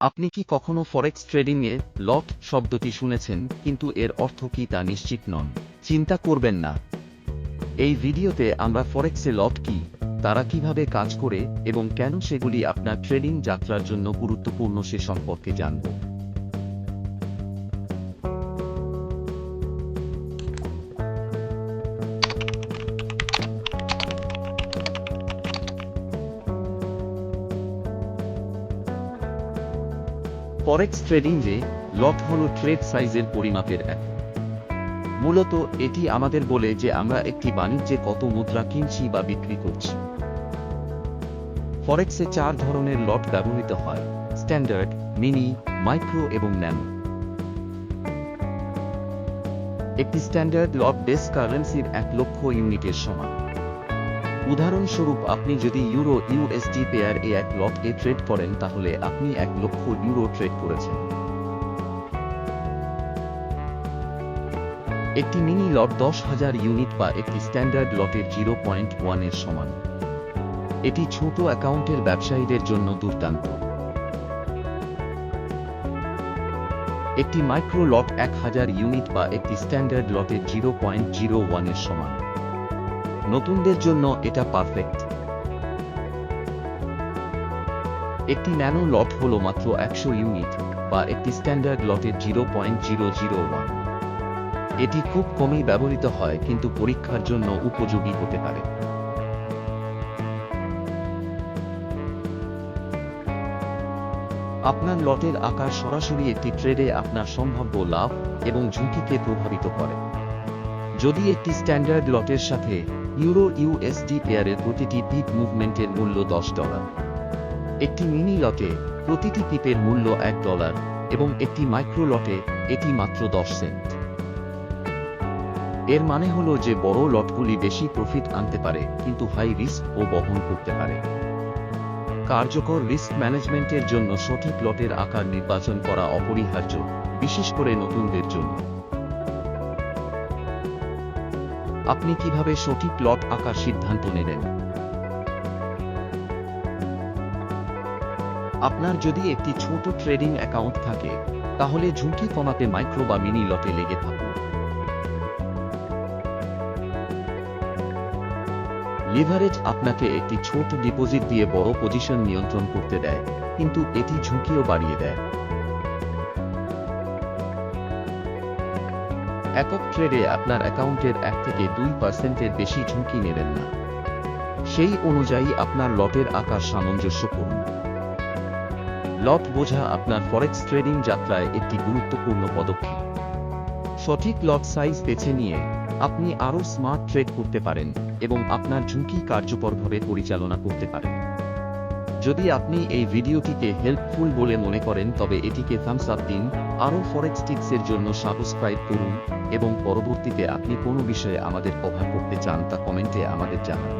আপনি কি কখনো ফরেক্স ট্রেডিংয়ে লক শব্দটি শুনেছেন, কিন্তু এর অর্থ কি তা নিশ্চিত নন? চিন্তা করবেন না। এই ভিডিওতে আমরা ফরেক্সে লট কি, তারা কীভাবে কাজ করে এবং কেন সেগুলি আপনার ট্রেডিং যাত্রার জন্য গুরুত্বপূর্ণ সে সম্পর্কে জানব। ফরেক্স ট্রেডিংয়ে লট হল ট্রেড সাইজের পরিমাপের এক মূলত এটি আমাদের বলে যে আমরা একটি বাণিজ্যে কত মুদ্রা কিনছি বা বিক্রি করছি। ফরেক্সে চার ধরনের লট ব্যবহৃত হয় স্ট্যান্ডার্ড মিনি মাইক্রো এবং ন্যানো একটি স্ট্যান্ডার্ড লট বেস কারেন্সির এক লক্ষ ইউনিটের সমান। উদাহরণস্বরূপ, আপনি যদি ইউরো ইউএসডি পেয়ার এ এক লট এ ট্রেড করেন, তাহলে আপনি এক লক্ষ ইউরো ট্রেড করেছেন। একটি মিনি লট দশ হাজার ইউনিট বা একটি স্ট্যান্ডার্ড লটের জিরো পয়েন্ট ওয়ানের সমান। এটি ছোট অ্যাকাউন্টের ব্যবসায়ীদের জন্য দুর্দান্ত। একটি মাইক্রো লট এক হাজার ইউনিট বা একটি স্ট্যান্ডার্ড লটের জিরো পয়েন্ট জিরো ওয়ানের সমান। নতুনদের জন্য এটা পারফেক্ট একটি ন্যানো লট হল মাত্র একশো ইউনিট বা একটি স্ট্যান্ডার্ড লটের zero point zero zero one এটি খুব কমই ব্যবহৃত হয় কিন্তু পরীক্ষার জন্য উপযোগী হতে পারে। আপনার লটের আকার সরাসরি একটি ট্রেডে আপনার সম্ভাব্য লাভ এবং ঝুঁকিকে প্রভাবিত করে। যদি একটি স্ট্যান্ডার্ড লটের সাথে ইউরো ইউএসডি পেয়ারের প্রতিটি পিপ মুভমেন্টের মূল্য দশ ডলার, একটি মিনি লটে প্রতিটি পিপের মূল্য এক ডলার এবং একটি মাইক্রো লটে এটি মাত্র দশ সেন্ট। এর মানে হলো যে বড় লটগুলি বেশি প্রফিট আনতে পারে, কিন্তু হাই রিস্ক ও বহন করতে পারে। কার্যকর রিস্ক ম্যানেজমেন্টের জন্য সঠিক লটের আকার নির্বাচন করা অপরিহার্য, বিশেষ করে নতুনদের জন্য। আপনি কীভাবে সঠিক লট আঁকার সিদ্ধান্ত নেবেন? আপনার যদি একটি ছোট ট্রেডিং অ্যাকাউন্ট থাকে, তাহলে ঝুঁকি কমাতে মাইক্রো বা মিনি লটে লেগে থাকুন। লিভারেজ আপনাকে একটি ছোট ডিপোজিট দিয়ে বড় পজিশন নিয়ন্ত্রণ করতে দেয়, কিন্তু এটি ঝুঁকিও বাড়িয়ে দেয়। একক ট্রেডে আপনার অ্যাকাউন্টের এক থেকে দুই পার্সেন্টের বেশি ঝুঁকি নেবেন না। সেই অনুযায়ী আপনার লটের আকার সামঞ্জস্য করুন। লট বোঝা আপনার ফরেক্স ট্রেডিং যাত্রায় একটি গুরুত্বপূর্ণ পদক্ষেপ। সঠিক লট সাইজ বেছে নিয়ে আপনি আরও স্মার্ট ট্রেড করতে পারেন এবং আপনার ঝুঁকি কার্যকরভাবে পরিচালনা করতে পারেন। যদি আপনি এই ভিডিওটিকে হেল্পফুল বলে মনে করেন, তবে এটিকে থামস আপ দিন, আরও ফরেক্স টিপসের জন্য সাবস্ক্রাইব করুন, এবং পরবর্তীতে আপনি কোনো বিষয়ে আমাদের কভার করতে চান, তা কমেন্টে আমাদের জানান।